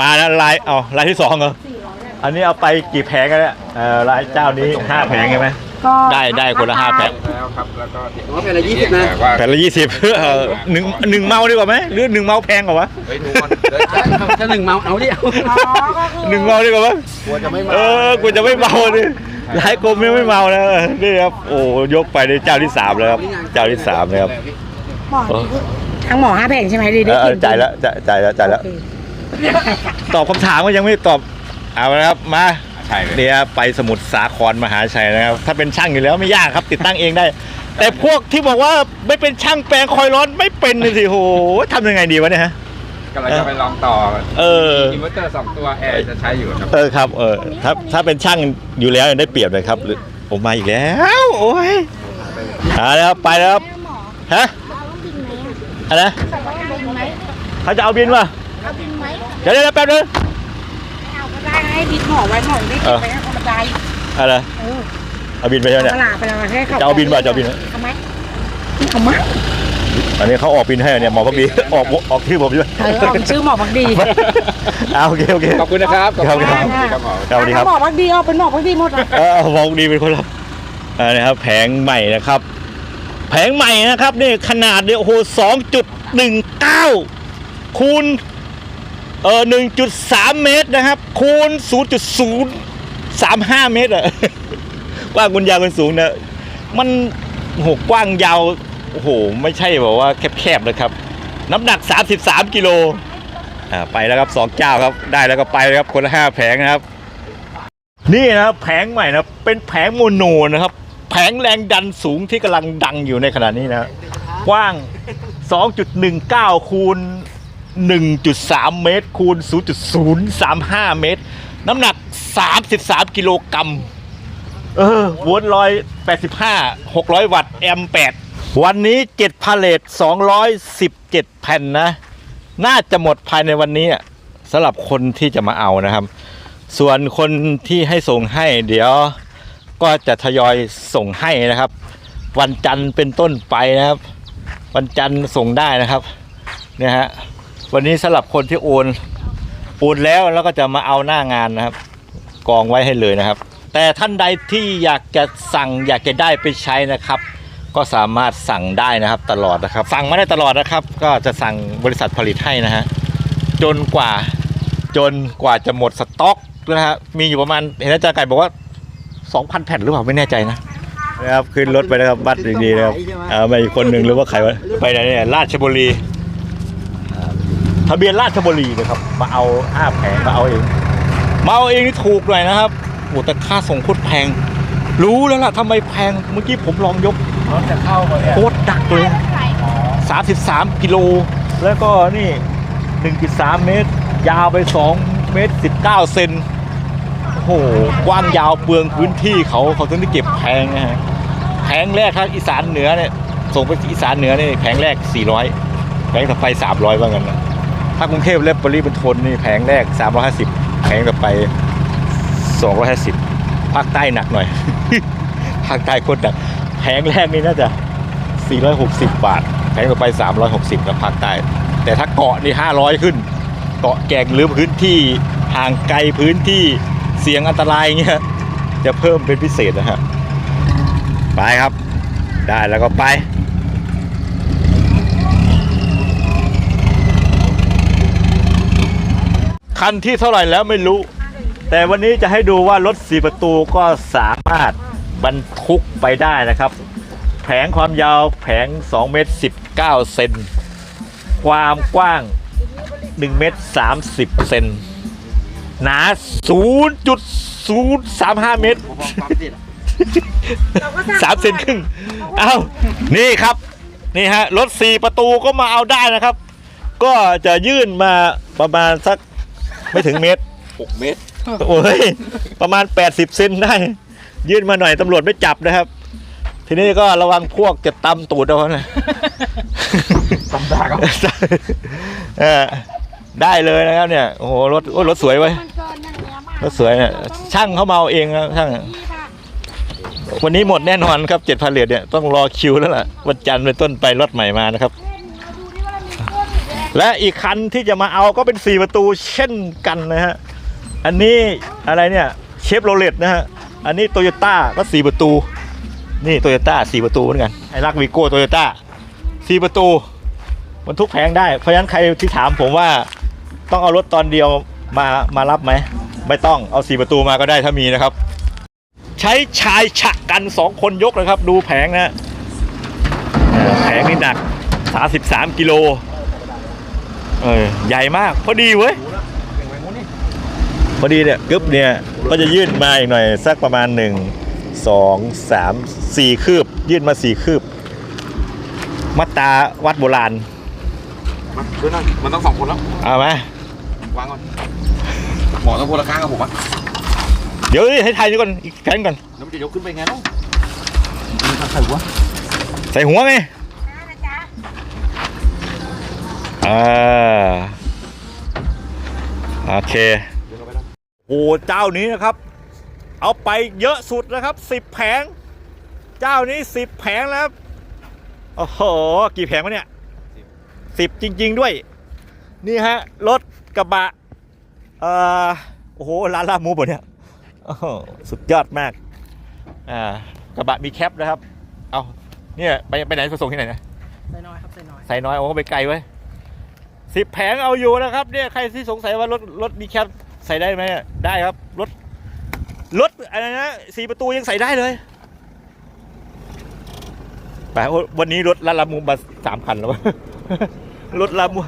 มาแล้วลายเอาลายที่สองเหรออันนี้เอาไปกี่แผงกันเนี่ยเออลายเจ้านี้ห้าแผงใช่ไหมก็ได้ได้คนละห้าแผงแล้วครับแล้วก็อ๋อแผ่นละ20นะว่าแผงละยี่สิบเออหนึ่งหนึ่งเมาดีกว่าไหมหรือหนึ่งเมาแพงกว่าวะเฮ้ยทุกคนเดินถ้าหนึ่งเมาเอาดิเอาอ๋อก็คือหนึ่งเมาดีกว่ามั้ยกลัวจะไม่มาเออกูจะไม่เมาดิหลายกลมยังไม่เมานะนี่ครับโอ้ยกไปในเจ้าที่สามเลยครับเจ้าที่สามเลยครับหมอนี่คือทั้งหมอห้าแผงใช่ไหมดีเอได้อกินจ่ายแล้วจ่ายจ่ายแล้วจ่ายแล้วโอเค ตอบคำถามก็ยังไม่ตอบเอาละครับมาใช่เลยเนี่ยไปสมุทรสาครมหาชัยนะครับ ถ้าเป็นช่างอยู่แล้วไม่ยากครับ ติดตั้งเองได้ แต่พวกที่บอกว่าไม่เป็นช่างแปลงคอยร้อนไม่เป็นเลยสิโหทำยังไงดีวะเนี่ยฮะ กำลังจะไปลองต่อเออ อินเวอร์เตอร์สองตัวแอร์จะใช้อยู่ครับ เออครับเออถ้าถ้าเป็นช่างอยู่แล้วได้เปรียบเลยครับหรือผมมาอีกแล้วโอ้ยเอาแล้วครับไปแล้วครับฮะอะไรนะใส่ว่าบินไหมเขาจะเอาบินวะเอาบินไหมเดี๋ยวเดี๋ยวแป๊บนึงเอาก็ได้ให้บินหมอไว้หมอได้เอเก็บอไปให้คนละใจอะไรเออเอาบินไปใช่ไหมตเนี่ยลาดไปแล้วให้เขาจะเอาบินป่ะจะเอาบินไหมเอาไหมเอามาอันนี้เขาออกบินให้เนี่ยหมอพักดีออกออกที่ผมด้วยเออเอาชื่อหมอพักดีเอาโอเคโอเคขอบคุณนะครับขอบคุณครับครับหมอสวัสดีครับหมอพักดีเอาเป็นหมอพักดีหมดเลยเออมองดีเป็นคนละอันนี้ครับแผงใหม่นะครับ แผงใหม่นะครับนี่ขนาดเนี่ยโอ้โหสองจุดหนึ่งเก้าคูณ เออหนึ่งจุดสามเมตรนะครับ คูณศูนย์จุดศูนย์สามห้าเมตรอะกว้างคุณยาวคุณสูงเนี่ยมันโอ้โหกว้างยาว โอ้โห ไม่ใช่แบบว่าแคบๆนะครับ น้ำหนัก 33 กิโลอ่าไปแล้วครับสองเจ้าครับ ได้แล้วก็ไปเลยครับคนละห้าแผงนะครับ นี่นะครับแผงใหม่นะเป็นแผงโมโนนะครับ แผงแรงดันสูงที่กำลังดังอยู่ในขณะนี้นะกว้าง 2.19 คูณ 1.3 เมตร คูณ 0.035 เมตร น้ำหนัก 33 กิโลกรัมเออวลต์ร้อยแปดสิบห้าหกร้อยวัตต์แอมแปดวันนี้เจ็ดพาเลตสองร้อยสิบเจ็ดแผ่นนะ น่าจะหมดภายในวันนี้สำหรับคนที่จะมาเอานะครับ ส่วนคนที่ให้ส่งให้เดี๋ยวก็จะทยอยส่งให้นะครับ วันจันทร์เป็นต้นไปนะครับ วันจันทร์ส่งได้นะครับเนี่ยฮะ วันนี้สำหรับคนที่โอนโอนแล้วแล้วก็จะมาเอาหน้างานนะครับ กองไว้ให้เลยนะครับ แต่ท่านใดที่อยากจะสั่งอยากจะได้ไปใช้นะครับ ก็สามารถสั่งได้นะครับตลอดนะครับ สั่งมาได้ตลอดนะครับ ก็จะสั่งบริษัทผลิตให้นะฮะจนกว่าจนกว่าจะหมดสต็อกนะฮะมีอยู่ประมาณเห็นอาจารย์ไก่บอกว่า 2,000 แผ่นหรือเปล่าไม่แน่ใจนะนะครับขึ้นรถไปนะครับบัตรดีๆนะครับเอาไปอีกคนหนึ่งหรือว่าใครวะไปไหนเนี่ยราชบุรี ทะเบียนราชบุรีนะครับ มาเอาห้าแผงมาเอาเอง มาเอาเองนี่ถูกหน่อยนะครับโอ้แต่ค่าส่งโคตรแพง รู้แล้วล่ะทำไมแพง เมื่อกี้ผมลองยกรถจะเข้ามาเนี่ยโคตรดักเลย33กิโล แล้วก็นี่1.3เมตร ยาวไป2เมตร19เซนโอ้โหกว้างยาวเปลืองพื้นที่เขาเขาถึงได้เก็บแพงนะฮะแผงแรกครับอีสานเหนือเนี่ยส่งไปอีสานเหนือนี่แผงแรก 400แผงต่อไป300ว่างั้นนะ ถ้ากรุงเทพและปริมณฑลนี่แผงแรก 350 แผงต่อไป 250ภาคใต้หนักหน่อย ภาคใต้โคตรหนัก แผงแรกนี่น่าจะ 460 บาท แผงต่อไป 360นะภาคใต้ แต่ถ้าเกาะนี่ 500 ขึ้น เกาะแก่งหรือพื้นที่ห่างไกลพื้นที่เสี่ยงอันตรายเงี้ยจะเพิ่มเป็นพิเศษนะฮะ ไปครับ ได้แล้วก็ไป คันที่เท่าไหร่แล้วไม่รู้ แต่วันนี้จะให้ดูว่ารถสีประตูก็สามารถบรรทุกไปได้นะครับ แผงความยาวแผง2เมตร19เซนความกว้าง1เมตร30เซนหนา 0.035 เมตรสามเซนครึ่งเอ้านี่ครับ นี่ฮะ รถสี่ประตูก็มาเอาได้นะครับ ก็จะยื่นมาประมาณสัก ไม่ถึงเมตร6เมตร โอ้ยประมาณ 80 เซนได้ ยื่นมาหน่อยตำรวจไม่จับนะครับ ทีนี้ก็ระวังพวกจะตำตูดเอานะตำดาครับเออได้เลยนะครับเนี่ยโอ้โหรถโอ้ยรถสวยไว้ยมันเกินอย่างเงี้ยมากรถสวยเนี่ยช่างเขามาเอาเองนะช่างนี่ค่ะวันนี้หมดแน่นอนครับเจ็ดพันเหรียญเนี่ยต้องรอคิวแล้วล่ะวันจันทร์เป็นต้นไปรถใหม่มานะครับ และอีกคันที่จะมาเอาก็เป็นสี่ประตูเช่นกันนะฮะ อันนี้อะไรเนี่ยเชฟโรเลตนะฮะ อันนี้โตโยต้าก็สี่ประตู นี่โตโยต้าสี่ประตูเหมือนกันไอรักวีโก้โตโยต้าสี่ประตูบรรทุกแพงได้ เพราะฉะนั้นใครที่ถามผมว่าต้องเอารถตอนเดียวมามารับไหม ไม่ต้องเอาสี่ประตูมาก็ได้ถ้ามีนะครับ ใช้ชายฉะกันสองคนยกนะครับ ดูแผงนะแผงนี่หนัก 33กิโล เออใหญ่มาก พอดีเว้ยพอดีเนี่ยกึ๊บเนี่ยก็จะยื่นมาอีกหน่อยสักประมาณหนึ่งสองสามสี่คืบ ยื่นมาสี่คืบ มัตตาวัดโบราณมาด้วยหน่อยมันต้องสองคนแล้วเอาไหมวางก่อนหมอต้องคนละข้างกับผมอะเดี๋ยวให้ทายนี่ก่อนอีกแขนก่อนแล้วมันจะยกขึ้นไปไงเนาะใส่หัวไหม อ่าโอเคเดี๋ยวเราไปแล้วโอ้เจ้านี้นะครับ เอาไปเยอะสุดนะครับสิบแผง เจ้านี้สิบแผงแล้วครับโอ้โหกี่แผงวะเนี่ยสิบจริง ๆด้วย นี่ฮะรถกระบะเอ่อโอ้โหร้านลาบหมูบเนี่ยโอ้โหสุดยอดมากอ่ากระบะมีแคปนะครับ เอาเนี่ยไปไปไหนไปส่งที่ไหนนะใส่น้อยครับใส่น้อยใส่น้อยโอ้ไปไกลไว้ สิบแผงเอาอยู่นะครับ เนี่ยใครที่สงสัยว่ารถรถมีแคปใส่ได้ไหมได้ครับรถรถอะไรนะสี่ประตูยังใส่ได้เลยไปโอ้วันนี้รถละลามูมาสามคันแล้ววะรถลามู